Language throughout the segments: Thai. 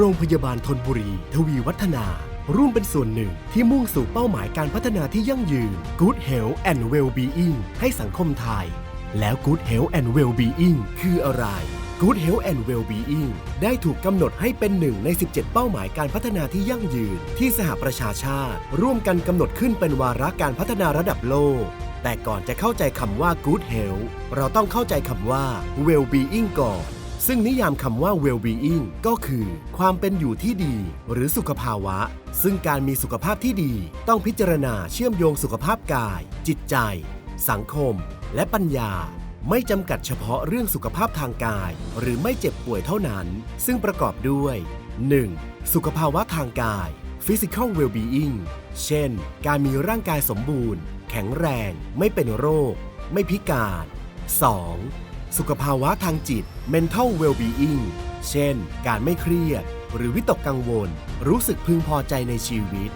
โรงพยาบาลทนบุรี ทวีวัฒนา ร่วมเป็นส่วนหนึ่งที่มุ่งสู่เป้าหมายการพัฒนาที่ยั่งยืน Good Health and Well-being ให้สังคมไทย แล้ว Good Health and Well-being คืออะไร Good Health and Well-being ได้ถูกกำหนดให้เป็นหนึ่งใน 17 เป้าหมายการพัฒนาที่ยั่งยืน ที่สหประชาชาติ ร่วมกันกำหนดขึ้นเป็นวาระการพัฒนาระดับโลก แต่ก่อนจะเข้าใจคำว่า Good Health เราต้องเข้าใจคำว่า Well-being ก่อน ซึ่งนิยามคำว่า well-being ก็คือ ความเป็นอยู่ที่ดี หรือสุขภาวะ ซึ่งการมีสุขภาพที่ดี ต้องพิจารณาเชื่อมโยงสุขภาพกาย จิตใจ สังคม และปัญญา ไม่จำกัดเฉพาะเรื่องสุขภาพทางกาย หรือไม่เจ็บป่วยเท่านั้น ซึ่งประกอบด้วย 1. สุขภาวะทางกาย physical well-being เช่น การมีร่างกายสมบูรณ์ แข็งแรง ไม่เป็นโรค ไม่พิการ 2. สุขภาวะทางจิต mental well-being เช่น การไม่เครียด หรือวิตกกังวล รู้สึกพึงพอใจในชีวิต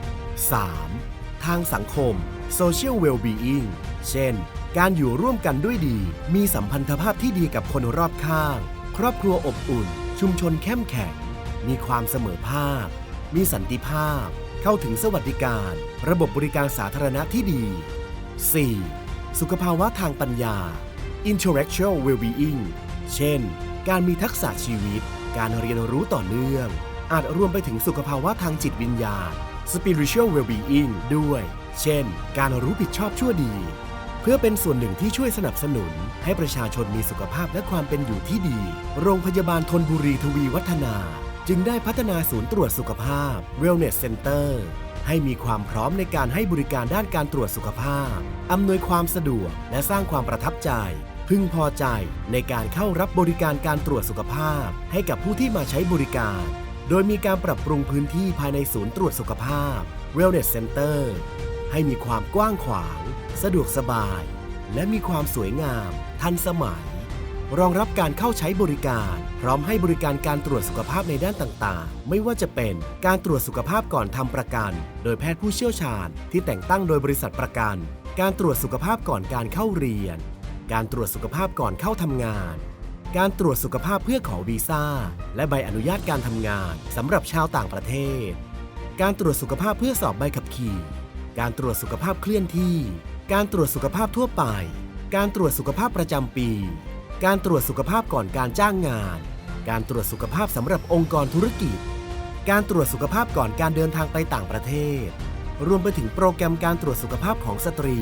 3. ทางสังคม social well-being เช่น การอยู่ร่วมกันด้วยดี มีสัมพันธภาพที่ดีกับคนรอบข้าง ครอบครัวอบอุ่น ชุมชนเข้มแข็ง มีความเสมอภาค มีสันติภาพ เข้าถึงสวัสดิการ ระบบบริการสาธารณะที่ดี 4. สุขภาวะทางปัญญา intellectual well-being เช่น การมีทักษะชีวิต การเรียนรู้ต่อเนื่อง อาจรวมไปถึงสุขภาวะทางจิตวิญญาณ spiritual well-being ด้วย เช่น การรู้ผิดชอบชั่วดี เพื่อเป็นส่วนหนึ่งที่ช่วยสนับสนุน ให้ประชาชนมีสุขภาพและความเป็นอยู่ที่ดี โรงพยาบาลทนบุรีทวีวัฒนา จึงได้พัฒนาศูนย์ตรวจสุขภาพ Wellness Center ให้มีความพร้อมในการให้บริการด้านการตรวจสุขภาพ อำนวยความสะดวก และสร้างความประทับใจ พึงพอใจในการเข้ารับบริการการตรวจสุขภาพ ให้กับผู้ที่มาใช้บริการ โดยมีการปรับปรุงพื้นที่ภายในศูนย์ตรวจสุขภาพ Wellness Center ให้มีความกว้างขวาง สะดวกสบาย และมีความสวยงาม ทันสมัย รองรับการเข้าใช้บริการ พร้อมให้บริการการตรวจสุขภาพในด้านต่างๆ ไม่ว่าจะเป็นการตรวจสุขภาพก่อนทำประกัน โดยแพทย์ผู้เชี่ยวชาญ ที่แต่งตั้งโดยบริษัทประกัน การตรวจสุขภาพก่อนการเข้าเรียน การตรวจสุขภาพก่อนเข้าทำงาน การตรวจสุขภาพเพื่อขอวีซ่า และใบอนุญาตการทำงานสำหรับชาวต่างประเทศ การตรวจสุขภาพเพื่อสอบใบขับขี่ การตรวจสุขภาพเคลื่อนที่ การตรวจสุขภาพทั่วไป การตรวจสุขภาพประจำปี การตรวจสุขภาพก่อนการจ้างงาน การตรวจสุขภาพสำหรับองค์กรธุรกิจ การตรวจสุขภาพก่อนการเดินทางไปต่างประเทศ รวมไปถึงโปรแกรมการตรวจสุขภาพของสตรี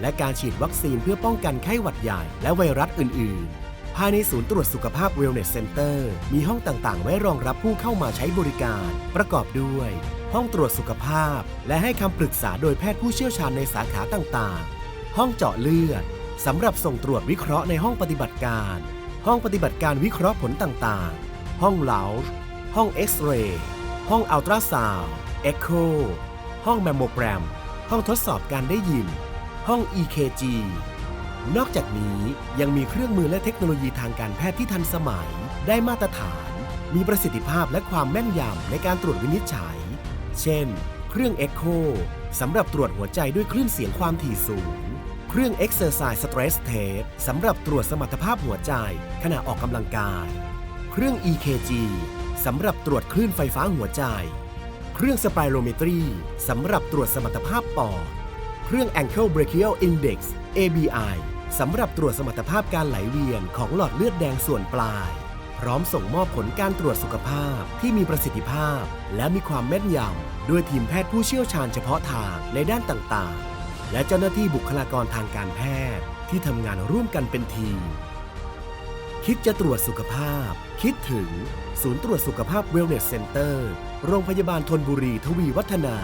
และการฉีดวัคซีนเพื่อป้องกันไข้หวัดใหญ่และไวรัสอื่น ๆ ภายในศูนย์ตรวจสุขภาพ Wellness Center มีห้องต่าง ๆ ไว้รองรับผู้เข้ามาใช้บริการ ประกอบด้วย ห้องตรวจสุขภาพ และให้คำปรึกษาโดยแพทย์ผู้เชี่ยวชาญในสาขาต่าง ๆ ห้องเจาะเลือดสำหรับส่งตรวจวิเคราะห์ในห้องปฏิบัติการ ห้องปฏิบัติการวิเคราะห์ผลต่าง ๆ ห้องเลาห้องเอ็กซเรย์ห้องอัลตราซาวด์เอ็กโค ห้องแมมโมแกรม ห้องทดสอบการได้ยิน ห้อง EKG นอกจากนี้ยังมีเครื่องมือและเทคโนโลยีทางการแพทย์ที่ทันสมัย ได้มาตรฐาน มีประสิทธิภาพและความแม่นยำในการตรวจวินิจฉัย เช่น เครื่อง Echo สำหรับตรวจหัวใจด้วยคลื่นเสียงความถี่สูง เครื่อง Exercise Stress Test สำหรับตรวจสมรรถภาพหัวใจขณะออกกำลังกาย เครื่อง EKG สำหรับตรวจคลื่นไฟฟ้าหัวใจ เครื่องสไปโรเมตรีสำหรับตรวจสมรรถภาพปอด เครื่อง Ankle Brachial Index ABI สำหรับตรวจสมรรถภาพการไหลเวียนของหลอดเลือดแดงส่วนปลาย พร้อมส่งมอบผลการตรวจสุขภาพที่มีประสิทธิภาพ และมีความแม่นยำด้วยทีมแพทย์ผู้เชี่ยวชาญเฉพาะทางในด้านต่างๆ และเจ้าหน้าที่บุคลากรทางการแพทย์ที่ทำงานร่วมกันเป็นทีม คิดจะตรวจสุขภาพ คิดถึง ศูนย์ตรวจสุขภาพเวลเนสเซ็นเตอร์ โรงพยาบาลทนบุรีทวีวัฒนา